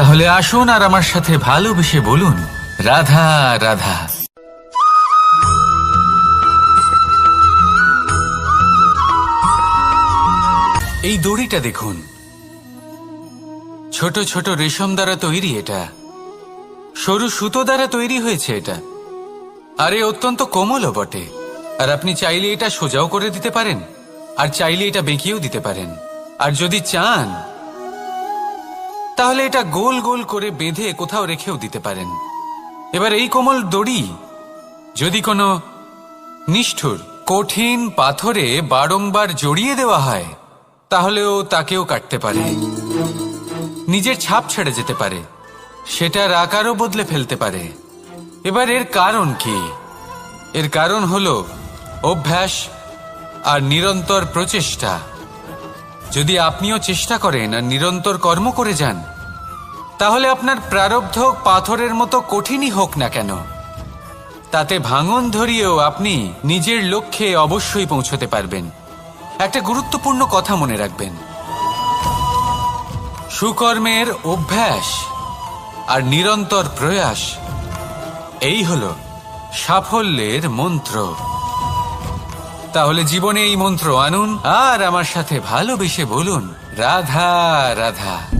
তাহলে আসুন আর আমার সাথে ভালোবেসে বলুন, রাধা রাধা। এই দড়িটা দেখুন। ছোট ছোট রেশম দ্বারা তৈরি এটা। সরু সুতো দ্বারা তৈরি হয়েছে এটা। আর, অত্যন্ত কোমলও বটে। আর আপনি চাইলে এটা সোজাও করে দিতে পারেন, আর চাইলে এটা বেঁকিয়েও দিতে পারেন। আর যদি চান তাহলে এটা গোল গোল করে বেঁধে কোথাও রেখেও দিতে পারেন। এবার এই কোমল দড়ি, যদি কোনো নিষ্ঠুর, কঠিন পাথরে বারংবার জড়িয়ে দেওয়া হয়, তাহলেও তাকেও কাটতে পারে। নিজের ছাপ ছেড়ে যেতে পারে। সেটার আকারও বদলে ফেলতে পারে। এবার এর কারণ কি? এর কারণ হল অভ্যাস আর নিরন্তর প্রচেষ্টা। যদি আপনিও চেষ্টা করেন আর নিরন্তর কর্ম করে যান তাহলে আপনার প্রারব্ধ পাথরের মতো কঠিনই হোক না কেন। তাতে ভাঙন ধরিয়েও আপনি নিজের লক্ষ্যে অবশ্যই পৌঁছতে পারবেন। একটা গুরুত্বপূর্ণ কথা মনে রাখবেন। সুকর্মের অভ্যাস আর নিরন্তর প্রয়াস, এই হল সাফল্যের মন্ত্র। তাহলে জীবনে এই মন্ত্র আনুন আর আমার সাথে ভালোবেসে বলুন, রাধা রাধা।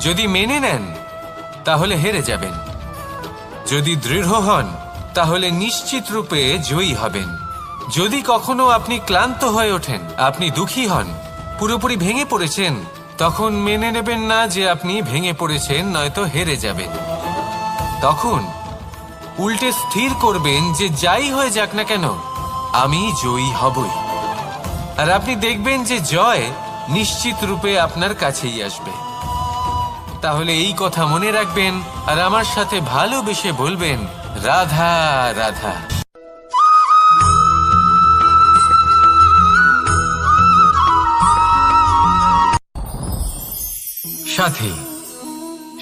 যদি মেনে নেন, তাহলে হেরে যাবেন। যদি দৃঢ় হন, তাহলে নিশ্চিত রূপে জয়ী হবেন। যদি কখনো আপনি ক্লান্ত হয়ে ওঠেন, আপনি দুঃখী হন, পুরোপুরি ভেঙে পড়েছেন, তখন মেনে নেবেন না যে আপনি ভেঙে পড়েছেন, নয়তো হেরে যাবেন। তখন উল্টে স্থির করবেন যে যাই হয়ে যাক না কেন, আমি জয়ী হবই। আর আপনি দেখবেন যে জয় নিশ্চিত রূপে আপনার কাছেই আসবে। তাহলে এই কথা মনে রাখবেন আর আমার সাথে ভালোবেসে বলবেন, রাধা রাধা। সাথী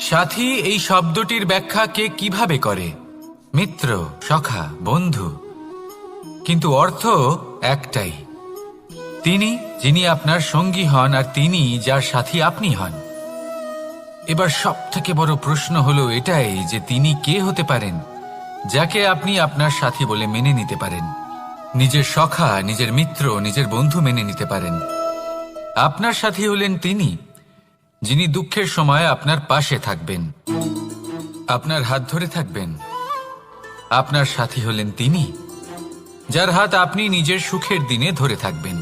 সাথী, এই শব্দটির ব্যাখ্যা কে কীভাবে করে? মিত্র, সখা, বন্ধু। কিন্তু অর্থ একটাই। তিনি, যিনি আপনার সঙ্গী হন আর তিনি যার সাথী আপনি হন। এবার সব থেকে বড় প্রশ্ন হলো এটাই যে তিনি কে হতে পারেন, যাকে আপনি আপনার সাথী বলে মেনে নিতে পারেন। নিজের সখা, নিজের মিত্র, নিজের বন্ধু মেনে নিতে পারেন। আপনার সাথী হলেন তিনি, যিনি দুঃখের সময় আপনার পাশে থাকবেন, আপনার হাত ধরে থাকবেন। আপনার সাথী হলেন তিনি, যার হাত আপনি নিজের সুখের দিনে ধরে থাকবেন।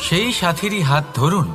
সেই সাথীরই হাত ধরুন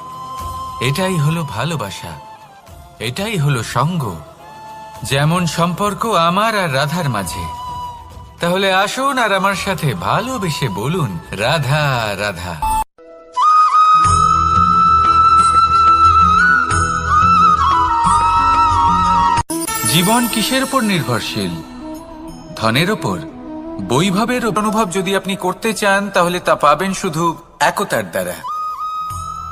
এটাই হলো ভালোবাসা। এটাই হলো সঙ্গ। যেমন সম্পর্ক আমার আর রাধার মাঝে। তাহলে আসুন আর আমার সাথে ভালোবেসে বলুন, রাধা রাধা। জীবন কিসের উপর নির্ভরশীল? ধনের ওপর বৈভবের অনুভব যদি আপনি করতে চান, তাহলে তা পাবেন শুধু একতার দ্বারা।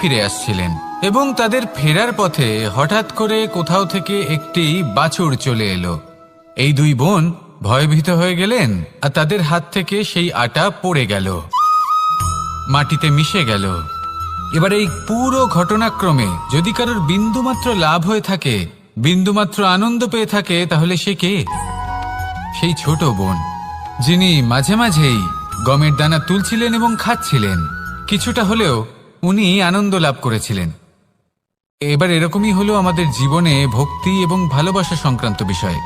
ফিরে আসছিলেন এবং তাদের ফেরার পথে হঠাৎ করে কোথাও থেকে একটি বাছুর চলে এলো। এই দুই বোন ভয়ভীত হয়ে গেলেন আর তাদের হাত থেকে সেই আটা পড়ে গেল। মাটিতে মিশে গেল। এবার এই পুরো ঘটনাক্রমে যদি কারোর বিন্দুমাত্র লাভ হয়ে থাকে, বিন্দুমাত্র আনন্দ পেয়ে থাকে, তাহলে সে কে? সেই ছোট বোন, যিনি মাঝে মাঝেই গমের দানা তুলছিলেন এবং খাচ্ছিলেন। কিছুটা হলেও উনি আনন্দ লাভ করেছিলেন। এবার এরকমই হলো আমাদের জীবনে ভক্তি এবং ভালোবাসা সংক্রান্ত বিষয়।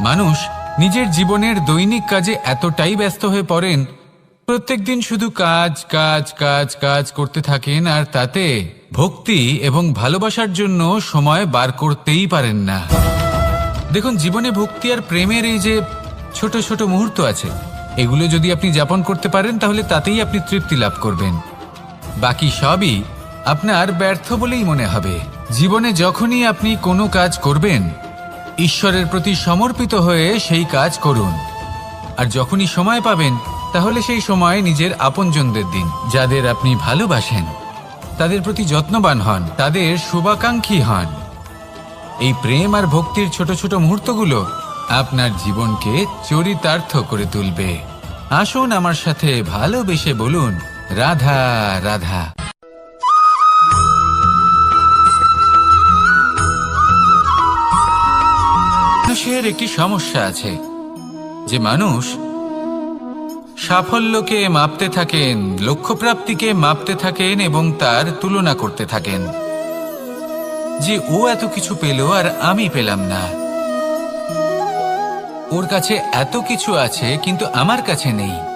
মানুষ নিজের জীবনের দৈনিক কাজে এতটাই ব্যস্ত হয়ে পড়েন, প্রত্যেক দিন শুধু কাজ কাজ কাজ কাজ করতে থাকেন আর তাতে ভক্তি এবং ভালোবাসার জন্য সময় বার করতেই পারেন না। দেখুন, জীবনে ভক্তি আর প্রেমের এই যে ছোট ছোট মুহূর্ত আছে, এগুলো যদি আপনি যাপন করতে পারেন, তাহলে তাতেই আপনি তৃপ্তি লাভ করবেন। বাকি সবই আপনার ব্যর্থ বলেই মনে হবে। জীবনে যখনই আপনি কোনো কাজ করবেন, ঈশ্বরের প্রতি সমর্পিত হয়ে সেই কাজ করুন। আর যখনই সময় পাবেন, তাহলে সেই সময় নিজের আপনজনদের দিন, যাদের আপনি ভালোবাসেন, তাদের প্রতি যত্নবান হন, তাদের শুভাকাঙ্ক্ষী হন। এই প্রেম আর ভক্তির ছোট ছোট মুহূর্তগুলো আপনার জীবনকে চরিতার্থ করে তুলবে। আসুন আমার সাথে ভালোবেসে বলুন রাধা রাধা। মানুষের একটি সমস্যা আছে, যে মানুষ সাফল্যকে মাপতে থাকেন, লক্ষ্যপ্রাপ্তিকে মাপতে থাকেন এবং তার তুলনা করতে থাকেন। যে ও এত কিছু পেল আর আমি পেলাম না। ওর কাছে এত কিছু আছে, কিন্তু আমার কাছে নেই।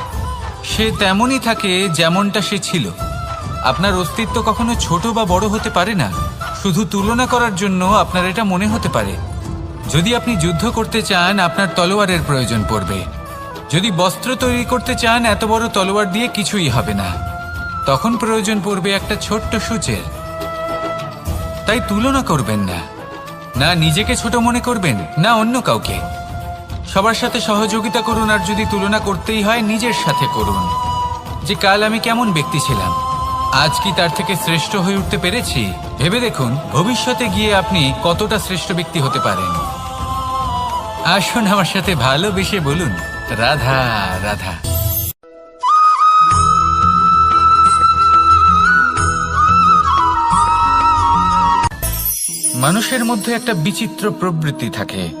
সে তেমনই থাকে যেমনটা সে ছিল। আপনার অস্তিত্ব কখনো ছোট বা বড় হতে পারে না। শুধু তুলনা করার জন্য আপনার এটা মনে হতে পারে। যদি আপনি যুদ্ধ করতে চান, আপনার তলোয়ারের প্রয়োজন পড়বে। যদি বস্ত্র তৈরি করতে চান, এত বড় তলোয়ার দিয়ে কিছুই হবে না। তখন প্রয়োজন পড়বে একটা ছোট্ট সূচের। তাই তুলনা করবেন না। না নিজেকে ছোট মনে করবেন, না অন্য কাউকে। সবার সাথে সহযোগিতা করুন আর যদি তুলনা করতেই হয়, নিজের সাথে করুন। যে কাল আমি কেমন ব্যক্তি ছিলাম, আজ কি তার থেকে শ্রেষ্ঠ হয়ে উঠতে পেরেছি? ভেবে দেখুন, ভবিষ্যতে গিয়ে আপনি কতটা শ্রেষ্ঠ ব্যক্তি হতে পারেন। আসুন আমার সাথে ভালোবেসে বলুন, রাধা রাধা। মানুষের মধ্যে একটা বিচিত্র প্রবৃত্তি থাকে।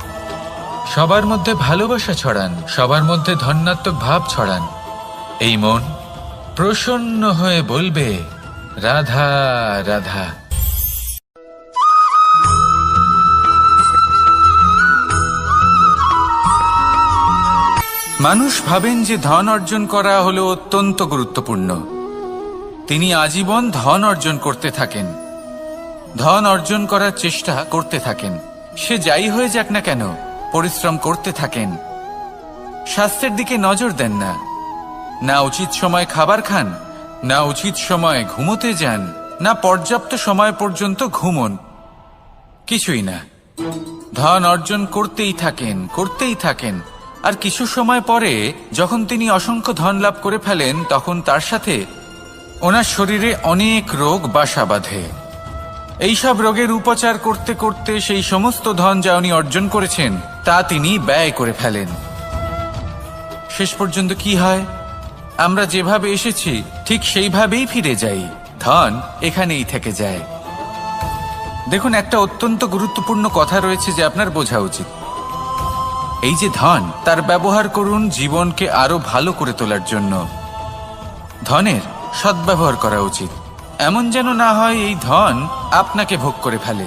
সবার মধ্যে ভালোবাসা ছড়ান, সবার মধ্যে ধন্যাত্মক ভাব ছড়ান। এই মন প্রসন্ন হয়ে বলবে, রাধা রাধা। মানুষ ভাবেন যে ধন অর্জন করা হলো অত্যন্ত গুরুত্বপূর্ণ। তিনি আজীবন ধন অর্জন করতে থাকেন। ধন অর্জন করার চেষ্টা করতে থাকেন। সে যাই হয়ে যাক না কেন পরিশ্রম করতে থাকেন। স্বাস্থ্যের দিকে নজর দেন না। না উচিত সময় খাবার খান, না উচিত সময় ঘুমোতে যান, না পর্যাপ্ত সময় পর্যন্ত ঘুমন। কিছুই না। ধন অর্জন করতেই থাকেন করতেই থাকেন। আর কিছু সময় পরে যখন তিনি অসংখ্য ধন লাভ করে ফেলেন, তখন তার সাথে ওনার শরীরে অনেক রোগ বাসা বাঁধে। এইসব রোগের উপচার করতে করতে সেই সমস্ত ধন যা উনি অর্জন করেছেন, তা তিনি ব্যয় করে ফেলেন। শেষ পর্যন্ত কি হয়? আমরা যেভাবে এসেছি, ঠিক সেইভাবেই ফিরে যাই। ধন এখানেই থেকে যায়। দেখুন, একটা অত্যন্ত গুরুত্বপূর্ণ কথা রয়েছে যে আপনার বোঝা উচিত। এই যে ধন, তার ব্যবহার করুন জীবনকে আরও ভালো করে তোলার জন্য। ধনের সদ্ব্যবহার করা উচিত। এমন যেন না হয় এই ধন আপনাকে ভোগ করে ফেলে।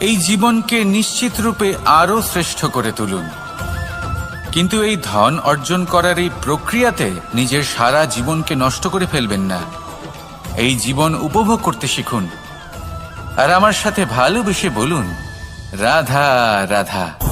এই জীবনকে নিশ্চিত রূপে আরও শ্রেষ্ঠ করে তুলুন। কিন্তু এই ধন অর্জন করার এই প্রক্রিয়াতে নিজের সারা জীবনকে নষ্ট করে ফেলবেন না। এই জীবন উপভোগ করতে শিখুন। আর আমার সাথে ভালোবেসে বলুন, রাধা রাধা।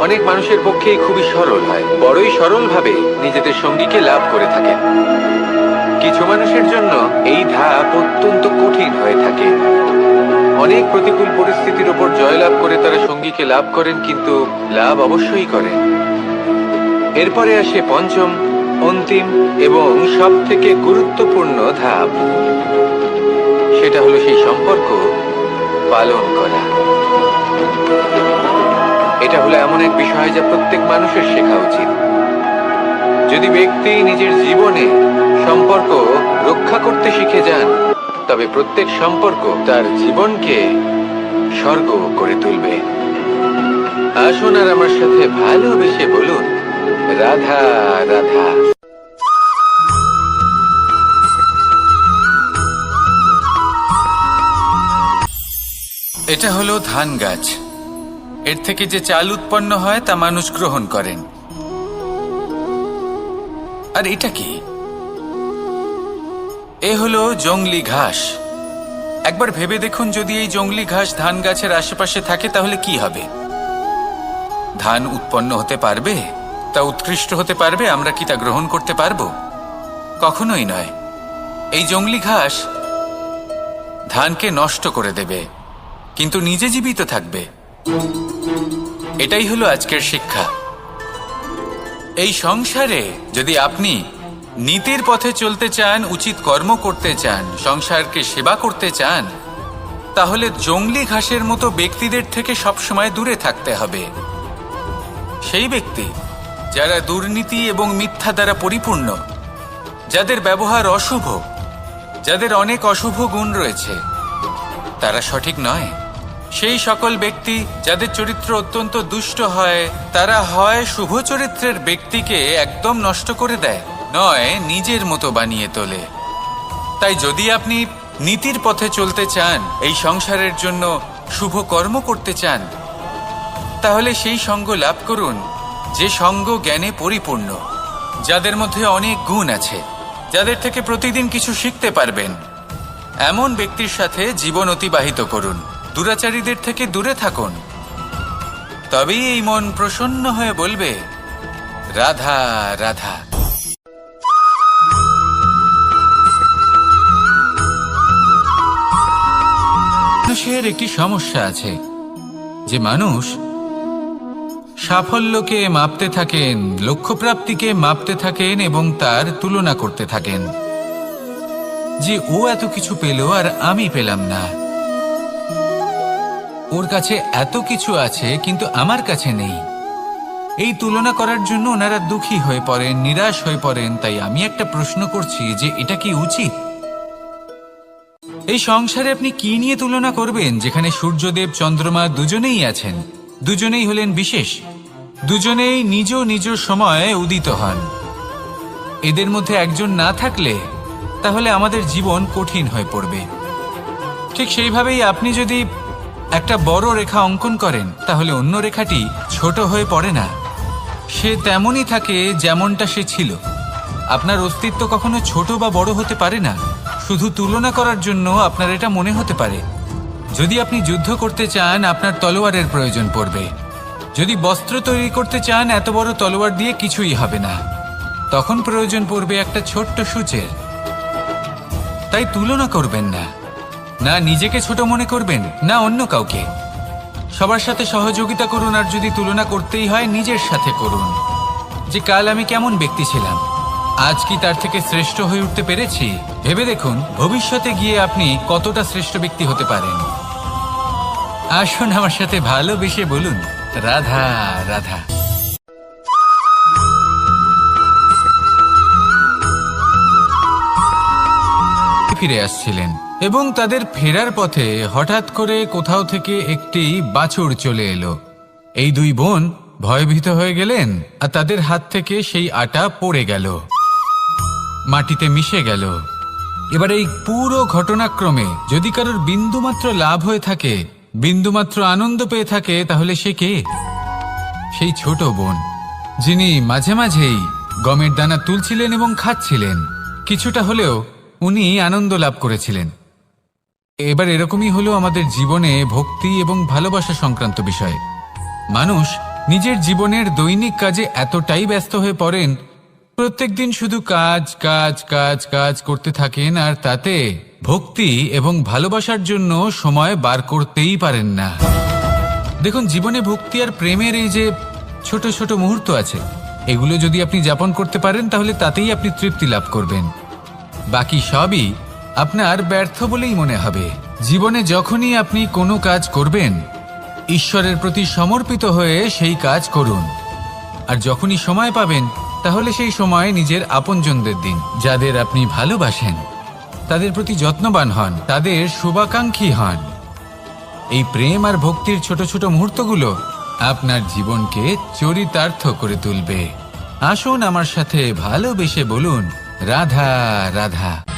অনেক মানুষের পক্ষেই খুবই সরল হয়। বড়ই সরল ভাবে নিজেদের সঙ্গীকে লাভ করে থাকেন কিছু মানুষের জন্য এই ধাপ অত্যন্ত কঠিন হয়ে থাকে। অনেক প্রতিকূল পরিস্থিতির উপর জয়লাভ করে তারা সঙ্গীকে লাভ করেন, কিন্তু লাভ অবশ্যই করেন। এরপরে আসে পঞ্চম, অন্তিম এবং সব থেকে গুরুত্বপূর্ণ ধাপ। সেটা হলো সেই সম্পর্ক পালন করা। এটা হলো এমন এক বিষয় যা প্রত্যেক মানুষের শেখা উচিত। যদি ব্যক্তি নিজের জীবনে সম্পর্ক রক্ষা করতে শিখে যান, তবে প্রত্যেক সম্পর্ক তার জীবনকে স্বর্গ করে তুলবে। আসুন আর আমার সাথে ভালোবেসে বলুন, রাধা রাধা। এটা হলো ধান গাছ। এর থেকে যে চাল উৎপন্ন হয় তা মানুষ গ্রহণ করেন। আর এটা কি? এ হলো জংলি ঘাস। একবার ভেবে দেখুন যদি এই জংলি ঘাস ধান গাছের আশেপাশে থাকে, তাহলে কি হবে? ধান উৎপন্ন হতে পারবে? তা উৎকৃষ্ট হতে পারবে? আমরা কি তা গ্রহণ করতে পারব? কখনোই নয়। এই জংলি ঘাস ধানকে নষ্ট করে দেবে, কিন্তু নিজে জীবিত থাকবে। এটাই হলো আজকের শিক্ষা। এই সংসারে যদি আপনি নীতির পথে চলতে চান, উচিত কর্ম করতে চান, সংসারকে সেবা করতে চান, তাহলে জঙ্গলি ঘাসের মতো ব্যক্তিদের থেকে সবসময় দূরে থাকতে হবে। সেই ব্যক্তি যারা দুর্নীতি এবং মিথ্যা দ্বারা পরিপূর্ণ, যাদের ব্যবহার অশুভ, যাদের অনেক অশুভ গুণ রয়েছে, তারা সঠিক নয়। সেই সকল ব্যক্তি যাদের চরিত্র অত্যন্ত দুষ্ট হয়, তারা হয় শুভ চরিত্রের ব্যক্তিকে একদম নষ্ট করে দেয়, নয় নিজের মতো বানিয়ে তোলে। তাই যদি আপনি নীতির পথে চলতে চান, এই সংসারের জন্য শুভ কর্ম করতে চান, তাহলে সেই সঙ্গ লাভ করুন, যে সঙ্গ জ্ঞানে পরিপূর্ণ, যাদের মধ্যে অনেক গুণ আছে, যাদের থেকে প্রতিদিন কিছু শিখতে পারবেন। এমন ব্যক্তির সাথে জীবন অতিবাহিত করুন। দুরাচারীদের থেকে দূরে থাকুন। তবেই এই মন প্রসন্ন হয়ে বলবে, রাধা রাধা। মানুষের একটি সমস্যা আছে, যে মানুষ সাফল্যকে মাপতে থাকেন, লক্ষ্যপ্রাপ্তিকে মাপতে থাকেন এবং তার তুলনা করতে থাকেন। যে ও এত কিছু পেল আর আমি পেলাম না। ওর কাছে এত কিছু আছে, কিন্তু আমার কাছে নেই। এই তুলনা করার জন্য ওনারা দুঃখী হয়ে পড়েন, নিরাশ হয়ে পড়েন, তাই আমি একটা প্রশ্ন করছি যে এটা কি উচিত? এই সংসারে আপনি কি নিয়ে তুলনা করবেন, যেখানে সূর্যদেব, চন্দ্রমা দুজনেই আছেন? দুজনেই হলেন বিশেষ। দুজনেই নিজ নিজ সময়ে উদিত হন। এদের মধ্যে একজন না থাকলে, তাহলে আমাদের জীবন কঠিন হয়ে পড়বে। ঠিক সেইভাবেই আপনি যদি একটা বড় রেখা অঙ্কন করেন, তাহলে অন্য রেখাটি ছোট হয়ে পড়ে না। সে তেমনই থাকে যেমনটা সে ছিল। আপনার অস্তিত্ব কখনো ছোট বা বড় হতে পারে না। শুধু তুলনা করার জন্য আপনার এটা মনে হতে পারে। যদি আপনি যুদ্ধ করতে চান, আপনার তলোয়ারের প্রয়োজন পড়বে। যদি বস্ত্র তৈরি করতে চান, এত বড় তলোয়ার দিয়ে কিছুই হবে না। তখন প্রয়োজন পড়বে একটা ছোট্ট সূচের। তাই তুলনা করবেন না। না নিজেকে ছোট মনে করবেন, না অন্য কাউকে। সবার সাথে সহযোগিতা করুন আর যদি তুলনা করতেই হয়, নিজের সাথে করুন। যে কাল আমি কেমন ব্যক্তি ছিলাম, আজ কি তার থেকে শ্রেষ্ঠ হয়ে উঠতে পেরেছি? ভেবে দেখুন, ভবিষ্যতে গিয়ে আপনি কতটা শ্রেষ্ঠ ব্যক্তি হতে পারেন। আসুন আমার সাথে ভালোবেসে বলুন, রাধা রাধা। ফিরে আসছিলেন। এবং তাদের ফেরার পথে হঠাৎ করে কোথাও থেকে একটি বাছুর চলে এলো। এই দুই বোন ভয়ভীত হয়ে গেলেন আর তাদের হাত থেকে সেই আটা পড়ে গেল। মাটিতে মিশে গেল। এবার এই পুরো ঘটনাক্রমে যদি কারোর বিন্দুমাত্র লাভ হয়ে থাকে, বিন্দুমাত্র আনন্দ পেয়ে থাকে, তাহলে সে কে? সেই ছোট বোন, যিনি মাঝে মাঝেই গমের দানা তুলছিলেন এবং খাচ্ছিলেন। কিছুটা হলেও উনি আনন্দ লাভ করেছিলেন। এবার এরকমই হলো আমাদের জীবনে ভক্তি এবং ভালোবাসা সংক্রান্ত বিষয়। মানুষ নিজের জীবনের দৈনিক কাজে এতটাই ব্যস্ত হয়ে পড়েন প্রত্যেকদিন শুধু কাজ কাজ কাজ কাজ করতে থাকেন আর তাতে ভক্তি এবং ভালোবাসার জন্য সময় বার করতেই পারেন না। দেখুন, জীবনে ভক্তি আর প্রেমের এই যে ছোট ছোট মুহূর্ত আছে, এগুলো যদি আপনি যাপন করতে পারেন, তাহলে তাতেই আপনি তৃপ্তি লাভ করবেন। বাকি সবই আপনার ব্যর্থ বলেই মনে হবে। জীবনে যখনই আপনি কোনো কাজ করবেন, ঈশ্বরের প্রতি সমর্পিত হয়ে সেই কাজ করুন। আর যখনই সময় পাবেন, তাহলে সেই সময় নিজের আপনজনদের দিন, যাদের আপনি ভালোবাসেন। তাদের প্রতি যত্নবান হন, তাদের শুভাকাঙ্ক্ষী হন। এই প্রেম আর ভক্তির ছোট ছোট মুহূর্তগুলো আপনার জীবনকে চরিতার্থ করে তুলবে। আসুন আমার সাথে ভালোবেসে বলুন, রাধা রাধা।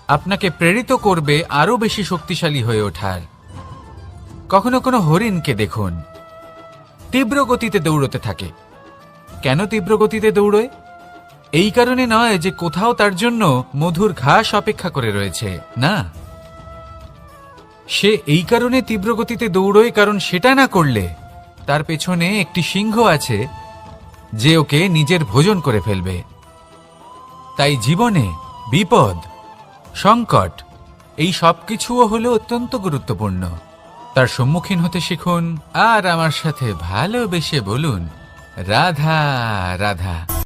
আপনাকে প্রেরিত করবে আরও বেশি শক্তিশালী হয়ে ওঠার। কখনো কোনো হরিণকে দেখুন। তীব্র গতিতে দৌড়তে থাকে। কেন তীব্র গতিতে দৌড়য়? এই কারণে নয় যে কোথাও তার জন্য মধুর ঘাস অপেক্ষা করে রয়েছে, না। সে এই কারণে তীব্র গতিতে দৌড়য় কারণ সেটা না করলে তার পেছনে একটি সিংহ আছে, যে ওকে নিজের ভোজন করে ফেলবে। তাই জীবনে বিপদ সংকট। এই সব কিছুও হলো অত্যন্ত গুরুত্বপূর্ণ। তার সম্মুখীন হতে শিখুন আর আমার সাথে ভালোবেসে বলুন, রাধা রাধা।